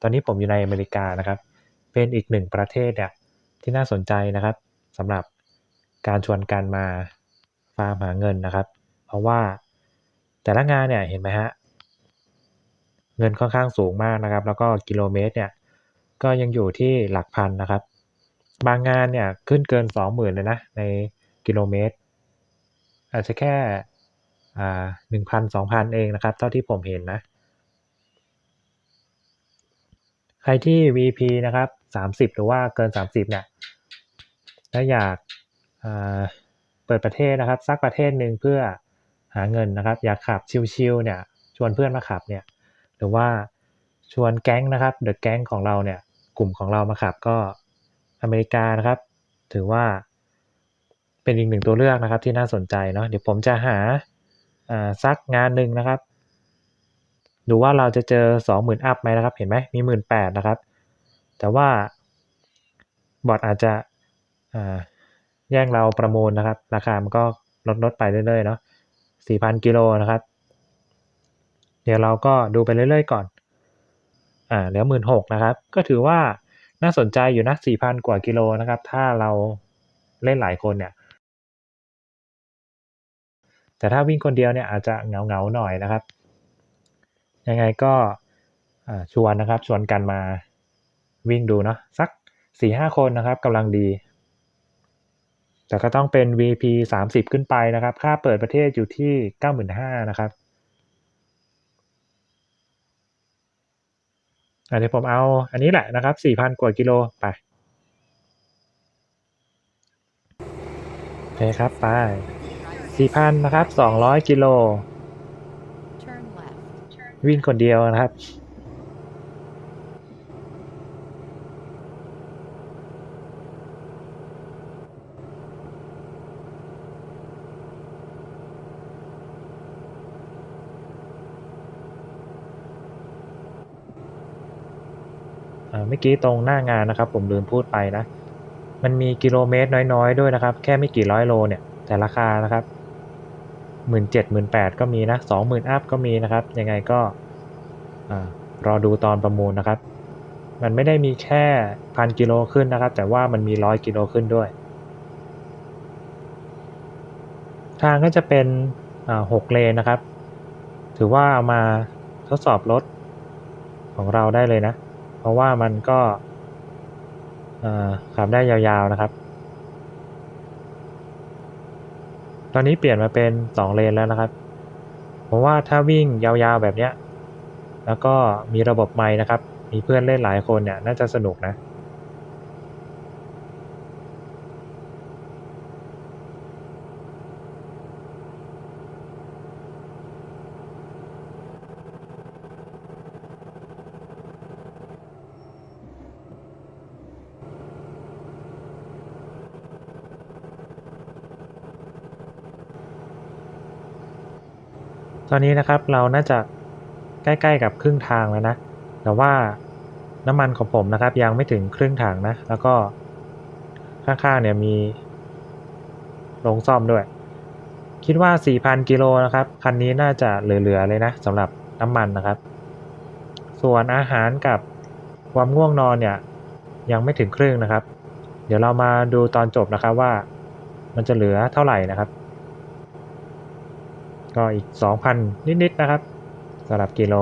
ตอนนี้ผมอยู่ในอเมริกานะครับ เป็นอีกหนึ่งประเทศเนี่ยที่น่าสนใจนะครับสำหรับการชวนกันมาฟาร์มหาเงินนะครับ เพราะว่าแต่ละงานเนี่ยเห็นไหมฮะเงินค่อนข้างสูงมากนะครับ แล้วก็กิโลเมตรเนี่ยก็ยังอยู่ที่หลักพันนะครับ บางงานเนี่ยขึ้นเกิน 20,000เลยนะในกิโลเมตร อาจจะแค่อ่าหนึ่งพันสองพันเองนะครับ เท่าที่ผมเห็นนะ ใครที่ VP นะครับ30 หรือว่าเกิน 30เนี่ยและอยากเปิดประเทศนะครับสักประเทศหนึ่งเพื่อหาเงินนะครับ อยากขับชิลๆเนี่ยชวนเพื่อนมาขับเนี่ยหรือว่าชวนแก๊งนะครับเดอะแก๊งของเราเนี่ยกลุ่มของเรามาขับก็อเมริกานะครับ ถือว่าเป็นอีกหนึ่งตัวเลือกนะครับที่น่าสนใจเนาะเดี๋ยวผมจะหาอ่าสักงานหนึ่งนะครับ ดูว่าเราจะเจอ 20,000 อัพไหมนะครับ เห็นไหมมี 18,000นะครับ แต่ว่าบอทอาจจะแย่งเราประมูลนะครับ ราคามันก็ลดลดไปเรื่อยๆเนาะ4,000 กิโลนะครับ เดี๋ยวเราก็ดูไปเรื่อยๆก่อน อ่าเหลือ 16,000นะครับ ก็ถือว่าน่าสนใจอยู่นะ 4,000 กว่ากิโลนะครับ ถ้าเราเล่นหลายคนเนี่ย แต่ถ้าวิ่งคนเดียวเนี่ยอาจจะเหงาๆหน่อยนะครับ ยังไงก็ชวนนะครับชวนกันมาวิ่งดูเนาะสัก 4-5 คนนะครับกำลังดี แต่ก็ต้องเป็น VP 30 ขึ้นไปนะครับ ค่าเปิดประเทศอยู่ที่ 95,000นะครับอะเดี๋ยวผมเอาอันนี้แหละนะครับ 4,000 กว่ากิโลไปโอเคครับ ไป 4,000 นะครับ 200 กิโล วิ่งคนเดียวนะครับอ่าเมื่อกี้ตรงหน้างานนะครับ ผมลืมพูดไปนะ มันมีกิโลเมตรน้อยๆ ด้วยนะครับ แค่ไม่กี่ร้อยโลเนี่ย แต่ราคานะครับ หมื่นเจ็ดหมื่นแปดก็มีนะสองหมื่นอัพก็มีนะครับ ยังไงก็รอดูตอนประมูลนะครับ มันไม่ได้มีแค่พันกิโลขึ้นนะครับ แต่ว่ามันมีร้อยกิโลขึ้นด้วย ทางก็จะเป็นหกเลนนะครับ ถือว่าเอามาทดสอบรถของเราได้เลยนะ เพราะว่ามันก็ขับได้ยาวๆนะครับ ตอนนี้เปลี่ยนมาเป็นสองเลนแล้วนะครับ ผมว่าถ้าวิ่งยาวๆแบบเนี้ย แล้วก็มีระบบไม้นะครับ มีเพื่อนเล่นหลายคนเนี่ยน่าจะสนุกนะ ตอนนี้นะครับเราน่าจะใกล้ๆกับครึ่งทางแล้วนะ แต่ว่าน้ำมันของผมนะครับ ยังไม่ถึงครึ่งถังนะ แล้วก็ข้างๆเนี่ยมีโรงซ่อมด้วย คิดว่า 4,000 กิโลนะครับ คันนี้น่าจะเหลือๆเลยนะสำหรับน้ำมันนะครับ ส่วนอาหารกับความง่วงนอนเนี่ย ยังไม่ถึงครึ่งนะครับ เดี๋ยวเรามาดูตอนจบนะครับว่ามันจะเหลือเท่าไหร่นะครับ ก็อีก 2,000 นิดๆนะครับสำหรับกิโล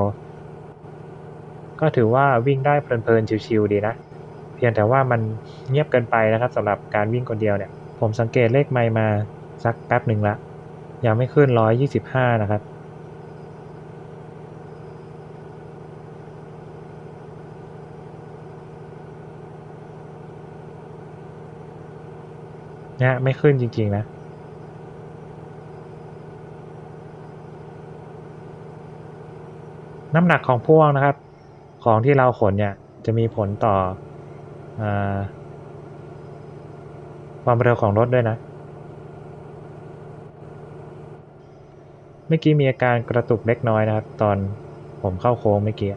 ก็ถือว่าวิ่งได้เพลินๆชิวๆดีนะ เพียงแต่ว่ามันเงียบเกินไปนะครับสำหรับการวิ่งคนเดียวเนี่ย ผมสังเกตเลขไมมาสักแป๊บหนึ่งละ ยังไม่ขึ้น 125 นะครับเนี่ยไม่ขึ้นจริง ๆ นะ น้ำหนักของพ่วงนะครับ ของที่เราขนเนี่ยจะมีผลต่ออความเร็วของรถด้วยนะ เมื่อกี้มีอาการกระตุกเล็กน้อยนะครับ ตอนผมเข้าโค้งเมื่อกี้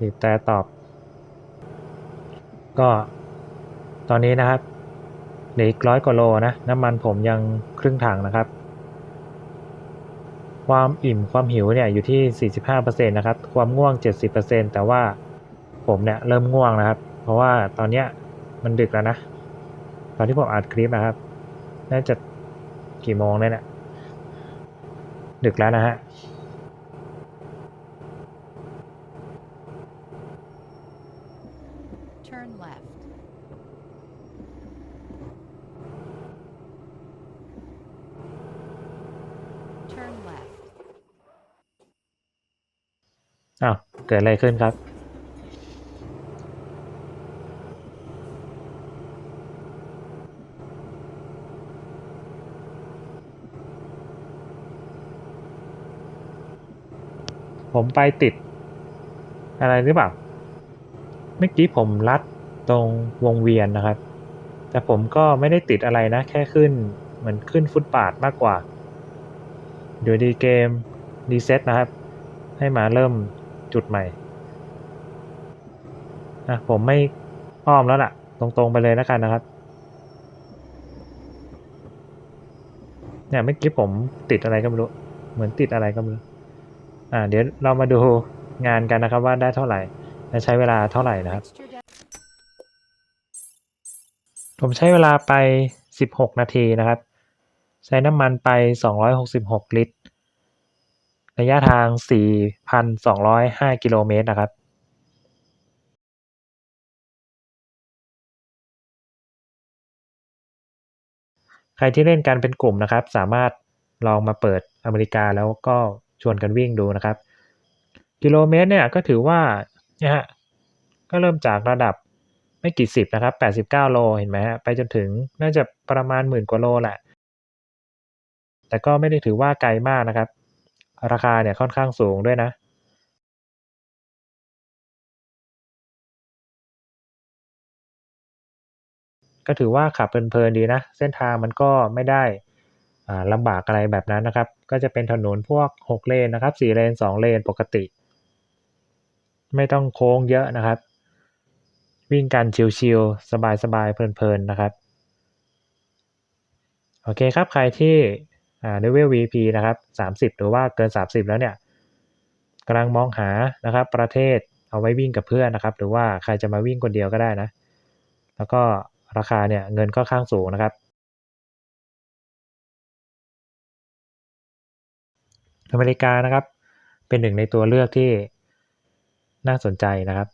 บีบแต่ตอบ ก็ตอนนี้นะครับเหลืออีกร้อยกว่าโลนะน้ำมันผมยังครึ่งถังนะครับ ความอิ่มความหิวเนี่ยอยู่ที่ 45%นะครับ ความง่วง 70%แต่ว่าผมเนี่ยเริ่มง่วงนะครับ เพราะว่าตอนเนี้ยมันดึกแล้วนะ ตอนที่ผมอัดคลิปนะครับ น่าจะกี่โมงเนี่ยนี่ยดึกแล้วนะฮะ Turn left. Turn left. อ้าวเกิดอะไรขึ้นครับ ผมไปติด อะไรหรือเปล่า เมื่อกี้ผมลัดตรงวงเวียนนะครับ แต่ผมก็ไม่ได้ติดอะไรนะ แค่ขึ้น เหมือนขึ้นฟุตบาทมากกว่า เดี๋ยวดีเกมรีเซ็ตนะครับ ให้มาเริ่มจุดใหม่อะผมไม่อ้อมแล้วล่ะ ตรงๆไปเลยแล้วกันนะครับเนี่ยเมื่อกี้ผมติดอะไรก็ไม่รู้ เหมือนติดอะไรก็ไม่รู้อ่าเดี๋ยวเรามาดูงานกันนะครับว่าได้เท่าไหร่และใช้เวลาเท่าไหร่นะครับ ผมใช้เวลาไป 16 นาทีนะครับ ใช้น้ำมันไป 266 ลิตร ระยะทาง 4,205 กิโลเมตรนะครับใครที่เล่นกันเป็นกลุ่มนะครับ สามารถลองมาเปิดอเมริกาแล้วก็ชวนกันวิ่งดูนะครับ กิโลเมตรเนี่ยก็ถือว่าเนี่ยฮะก็เริ่มจากระดับไม่กี่สิบนะครับ 89 โลเห็นไหมฮะไปจนถึงน่าจะประมาณหมื่นกว่าโลแหละ แต่ก็ไม่ได้ถือว่าไกลมากนะครับ ราคาเนี่ยค่อนข้างสูงด้วยนะก็ถือว่าขับเพลินๆดีนะ เส้นทางมันก็ไม่ได้ลำบากอะไรแบบนั้นนะครับ ก็จะเป็นถนนพวก 6 เลนนะครับ 4 เลน 2 เลนปกติ ไม่ต้องโค้งเยอะนะครับ วิ่งกันชิลๆสบายๆเพลินๆนะครับ โอเคครับ ใครที่ เลเวล VP นะครับ30 หรือว่าเกิน 30 แล้วเนี่ยกำลังมองหานะครับ ประเทศเอาไว้วิ่งกับเพื่อนนะครับ หรือว่าใครจะมาวิ่งคนเดียวก็ได้นะ แล้วก็ราคาเนี่ยเงินค่อนข้างสูงนะครับอเมริกานะครับ เป็นหนึ่งในตัวเลือกที่น่าสนใจนะครับ